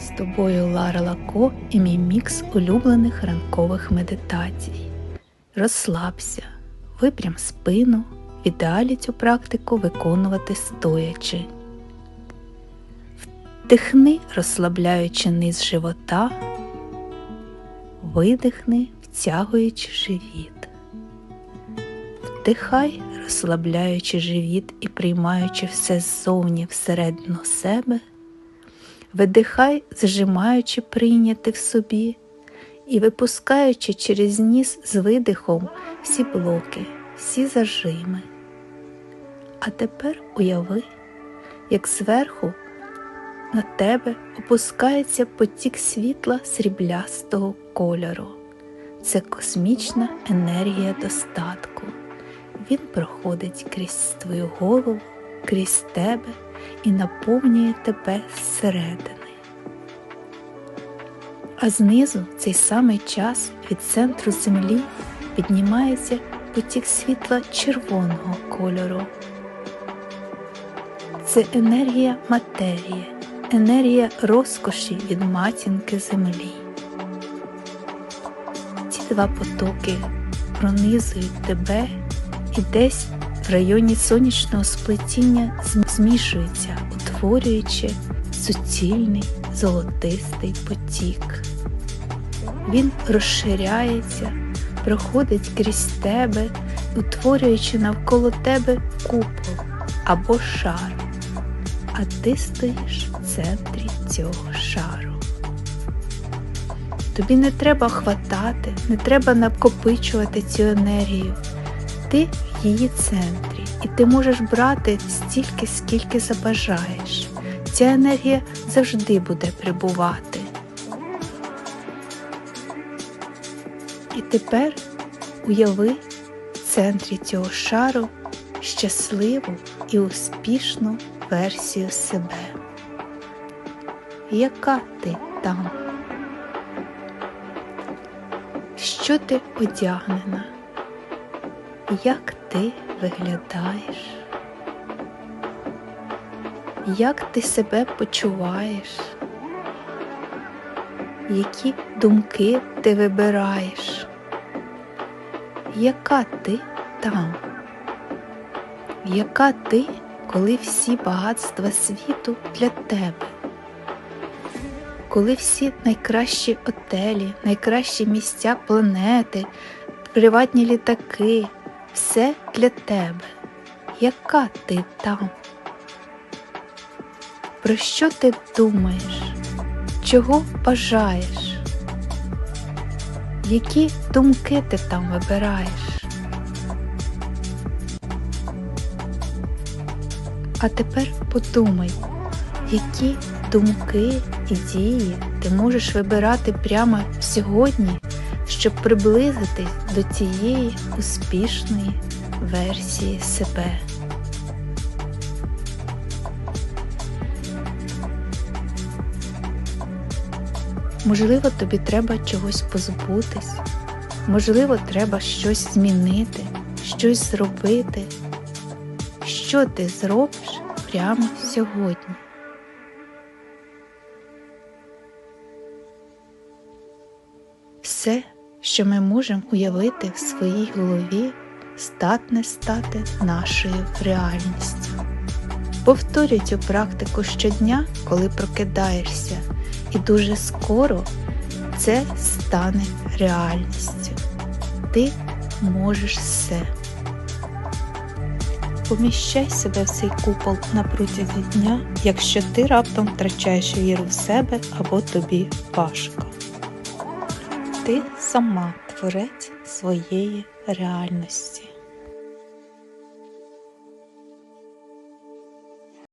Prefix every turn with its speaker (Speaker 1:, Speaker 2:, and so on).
Speaker 1: З тобою Лара Лако і мій мікс улюблених ранкових медитацій. Розслабся, випрям спину, в ідеалі цю практику виконувати стоячи. Вдихни, розслабляючи низ живота, видихни, втягуючи живіт. Вдихай, розслабляючи живіт і приймаючи все ззовні всередину себе. Видихай, зжимаючи прийняти в собі і випускаючи через ніс з видихом всі блоки, всі зажими. А тепер уяви, як зверху на тебе опускається потік світла сріблястого кольору. Це космічна енергія достатку. Він проходить крізь твою голову, крізь тебе і наповнює тебе зсередини. А знизу цей самий час від центру землі піднімається потік світла червоного кольору. Це енергія матерії, енергія розкоші від матінки землі. Ці два потоки пронизують тебе і десь в районі сонячного сплетіння змішуються, утворюючи суцільний золотистий потік. Він розширяється, проходить крізь тебе, утворюючи навколо тебе купол або шар, а ти стоїш в центрі цього шару. Тобі не треба хватати, не треба накопичувати цю енергію. Ти її центрі, і ти можеш брати стільки, скільки забажаєш. Ця енергія завжди буде прибувати. І тепер уяви в центрі цього шару щасливу і успішну версію себе. Яка ти там? Що ти одягнена? Як ти виглядаєш? Як ти себе почуваєш? Які думки ти вибираєш? Яка ти там? Яка ти, коли всі багатства світу для тебе? Коли всі найкращі отелі, найкращі місця планети, приватні літаки, все для тебе? Яка ти там? Про що ти думаєш? Чого бажаєш? Які думки ти там вибираєш? А тепер подумай, які думки і дії ти можеш вибирати прямо сьогодні, щоб приблизитись до цієї успішної версії себе. Можливо, тобі треба чогось позбутись, можливо, треба щось змінити, щось зробити. Що ти зробиш прямо сьогодні? Все, що ми можемо уявити в своїй голові, здатне стати нашою реальністю. Повторюй цю практику щодня, коли прокидаєшся і дуже скоро це стане реальністю. Ти можеш все. Поміщай себе в цей купол на протязі дня, якщо ти раптом втрачаєш віру в себе або тобі важко. Ти сама творець своєї реальності.